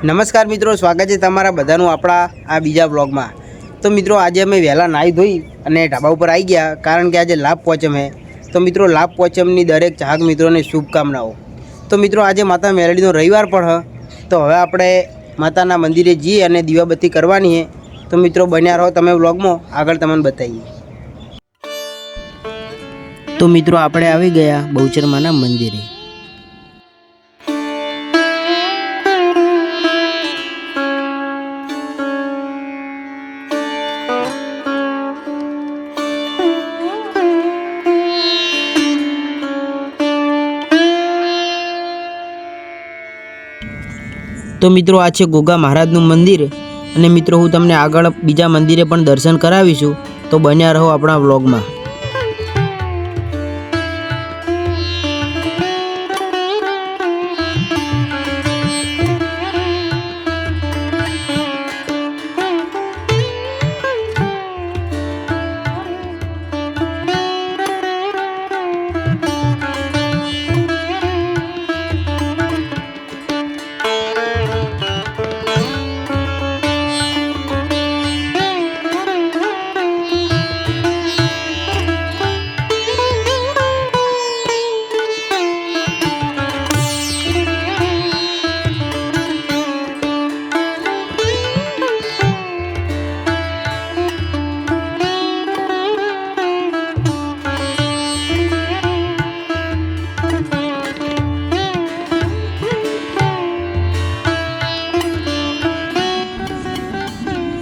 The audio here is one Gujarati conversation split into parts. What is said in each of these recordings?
નમસ્કાર મિત્રો, સ્વાગત છે તમારા બધાનું આપણા આ બીજા બ્લોગમાં તો મિત્રો, આજે અમે વહેલા નાહી ધોઈ અને ઢાબા ઉપર આવી ગયા, કારણ કે આજે લાભ પોચમ હે તો મિત્રો, લાભ પોચમની દરેક ચાહક મિત્રોને શુભકામનાઓ. તો મિત્રો, આજે માતા મેરડીનો રવિવાર પણ હ. તો હવે આપણે માતાના મંદિરે જઈએ અને દીવાબત્તી કરવાની હે. તો મિત્રો, બન્યા રહો તમે બ્લોગમાં આગળ તમને બતાવીએ. તો મિત્રો, આપણે આવી ગયા બહુચરમાના મંદિરે. તો મિત્રો આ છે ગોગા મહારાજનું મંદિર. અને મિત્રો હું તમને આગળ બીજા મંદિરે પણ દર્શન કરાવીશું. તો બન્યા રહો આપણા વ્લોગમાં.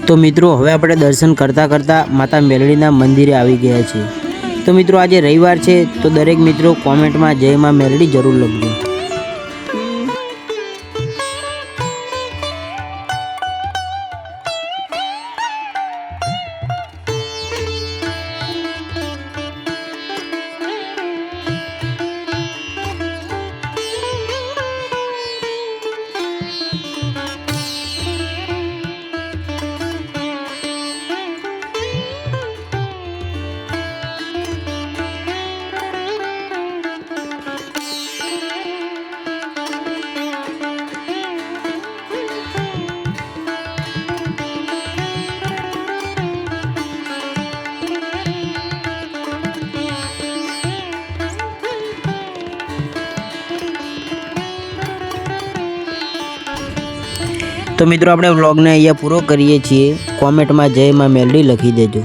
તો મિત્રો, હવે આપણે દર્શન કરતાં કરતાં માતા મેલડીના મંદિરે આવી ગયા છીએ. તો મિત્રો, આજે રવિવાર છે, તો દરેક મિત્રો કોમેન્ટમાં જય માં મેલડી જરૂર લખજો. તો મિત્રો આપણે વ્લોગને અહીંયા પૂરો કરીએ છીએ. કોમેન્ટમાં જય માં મેલડી લખી દેજો.